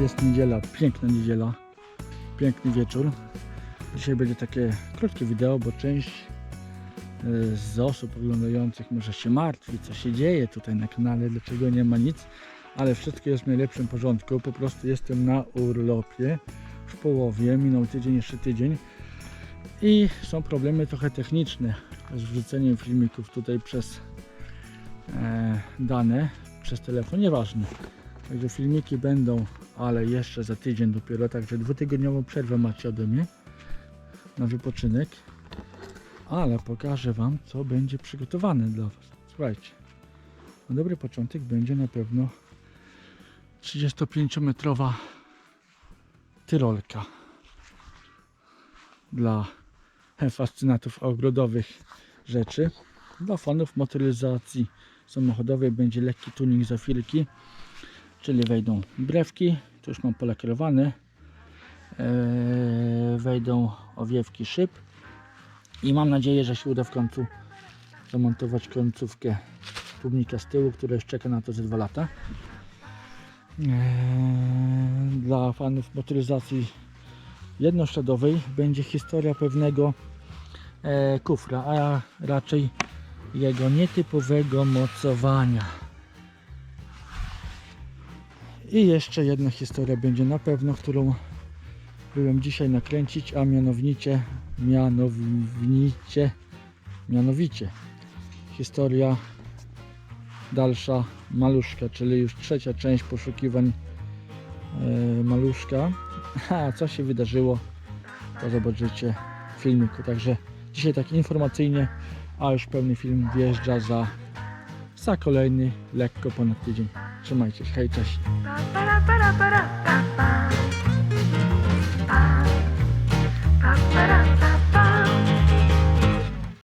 Jest niedziela, piękna niedziela, piękny wieczór. Dzisiaj będzie takie krótkie wideo, bo część e, z osób oglądających może się martwi, co się dzieje tutaj na kanale, dlaczego nie ma nic, ale wszystko jest w najlepszym porządku. Po prostu jestem na urlopie w połowie, minął tydzień, jeszcze tydzień i są problemy trochę techniczne z wrzuceniem filmików tutaj przez e, dane, przez telefon, nieważne. Także filmiki będą, ale jeszcze za tydzień dopiero, także dwutygodniową przerwę macie ode mnie na wypoczynek. Ale pokażę Wam, co będzie przygotowane dla Was. Słuchajcie, na dobry początek będzie na pewno 35-metrowa tyrolka dla fascynatów ogrodowych rzeczy. Dla fanów motoryzacji samochodowej będzie lekki tuning za filki, czyli wejdą brewki, tu już mam polakierowane, eee, wejdą owiewki szyb i mam nadzieję, że się uda w końcu zamontować końcówkę tłumnika z tyłu, która już czeka na to ze 2 lata. Eee, Dla fanów motoryzacji jednośladowej będzie historia pewnego e, kufra, a raczej jego nietypowego mocowania. I jeszcze jedna historia będzie na pewno, którą byłem dzisiaj nakręcić, a mianowicie, mianowicie, mianowicie historia dalsza maluszka, czyli już trzecia część poszukiwań e, maluszka. A co się wydarzyło, to zobaczycie w filmiku. Także dzisiaj tak informacyjnie, a już pełny film wjeżdża za, za kolejny lekko ponad tydzień. Trzymajcie się, hej, cześć.